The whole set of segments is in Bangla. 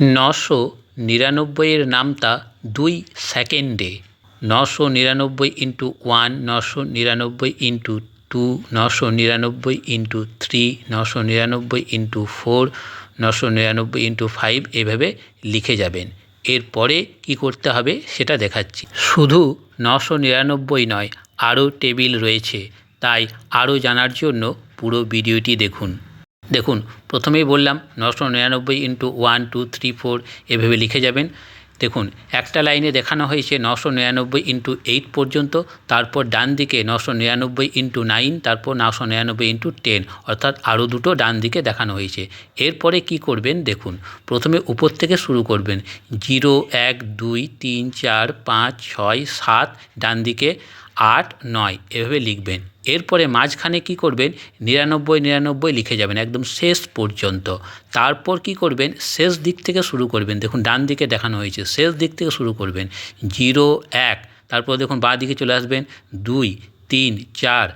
নশো নিরানব্বইয়ের নামতা দুই সেকেন্ডে। নশো নিরানব্বই ইন্টু ওয়ান, নশো নিরানব্বই ইন্টু টু, নশো নিরানব্বই ইন্টু থ্রি, নশো নিরানব্বই ইন্টু ফোর, নশো নিরানব্বই ইন্টু ফাইভ এভাবে লিখে যাবেন। এরপরে কি করতে হবে সেটা দেখাচ্ছি। শুধু নশো নিরানব্বই নয়, আরও টেবিল রয়েছে। তাই আরও জানার জন্য পুরো ভিডিওটি দেখুন। দেখুন, প্রথমেই বললাম নশো নিরানব্বই into one two three four এভাবে লিখে যাবেন। দেখুন, একটা লাইনে দেখানো হয়েছে নশো নিরানব্বই ইন্টু এইট পর্যন্ত, তারপর ডান দিকে নশো নিরানব্বই ইন্টু নাইন তারপর নশো নিরানব্বই ইন্টু টেন অর্থাৎ আরও দুটো ডান দিকে দেখানো হয়েছে। এরপরে কি করবেন দেখুন, প্রথমে উপর থেকে শুরু করবেন। জিরো, এক, দুই, তিন, চার, পাঁচ, ছয়, সাত, ডান দিকে আট, নয়, এভাবে লিখবেন। এরপরে মাঝখানে কি করবেন? নিরানব্বই নিরানব্বই লিখে যাবেন, একদম শেষ পর্যন্ত। তারপর কি করবেন? শেষ দিক থেকে শুরু করবেন। দেখুন, ডান দিকে দেখানো হয়েছে। শেষ দিক থেকে শুরু করবেন। জিরো, এক। তারপর দেখুন, বাঁ দিকে চলে আসবেন। দুই, তিন, চার।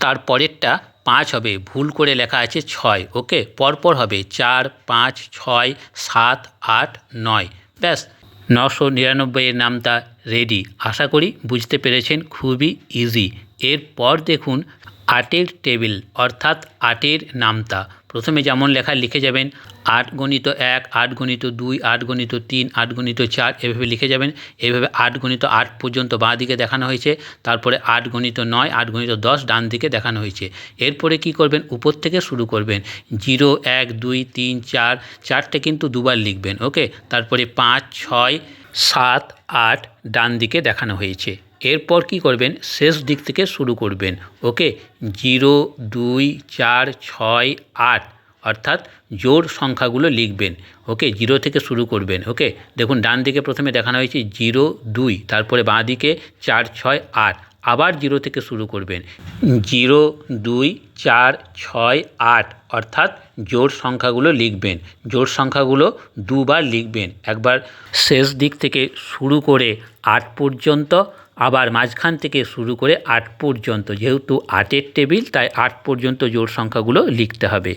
তারপরেরটা পাঁচ হবে। ভুল করে লেখা আছে ছয়, ওকে? পরপর হবে। চার, পাঁচ, ছয়, সাত, আট, নয়। ব্যাস। নশো নিরানব্বইয়ের নামটা রেডি। আশা করি বুঝতে পেরেছেন, খুবই ইজি এরপর দেখুন আটের টেবিল অর্থাৎ আটের নামতা প্রথমে যেমন লেখা লিখে যাবেন আট গণিত এক, আট গণিত দুই, আট গণিত তিন, আট গণিত চার এভাবে লিখে যাবেন। এভাবে আট গণিত আট পর্যন্ত বাঁ দিকে দেখানো হয়েছে। তারপরে আট গণিত নয়, আট গণিত দশ ডান দিকে দেখানো হয়েছে। এরপরে কি করবেন? উপর থেকে শুরু করবেন। জিরো, এক, দুই, তিন, চার, চারটে কিন্তু দুবার লিখবেন, ওকে? তারপরে পাঁচ, ছয়, সাত, আট ডান দিকে দেখানো হয়েছে। এরপর কি করবেন? শেষ দিক থেকে শুরু করবেন। ওকে? জিরো, দুই, চার, ছয়, আট। অর্থাৎ জোর সংখ্যাগুলো লিখবেন। ওকে? জিরো থেকে শুরু করবেন। ওকে? দেখুন, ডান দিকে প্রথমে দেখানো হয়েছে জিরো, দুই। তারপরে বাঁ দিকে চার, ছয়, আট। আবার জিরো থেকে শুরু করবেন। জিরো, দুই, চার, ছয়, আট, অর্থাৎ জোড় সংখ্যাগুলো লিখবেন। জোড় সংখ্যাগুলো দুবার লিখবেন। একবার শেষ দিক থেকে শুরু করে আট পর্যন্ত, আবার মাঝখান থেকে শুরু করে আট পর্যন্ত। যেহেতু আটের টেবিল, তাই আট পর্যন্ত জোড় সংখ্যাগুলো লিখতে হবে।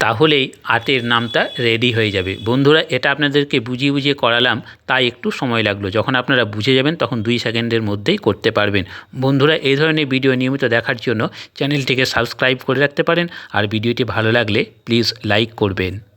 তাহলেই আতের নামটা রেডি হয়ে যাবে। বন্ধুরা, এটা আপনাদেরকে বুঝিয়ে বুঝিয়ে করালাম, তাই একটু সময় লাগল। যখন আপনারা বুঝে যাবেন, তখন দুই সেকেন্ডের মধ্যেই করতে পারবেন। বন্ধুরা, এই ধরনের ভিডিও নিয়মিত দেখার জন্য চ্যানেলটিকে সাবস্ক্রাইব করে রাখতে পারেন, আর ভিডিওটি ভালো লাগলে প্লিজ লাইক করবেন।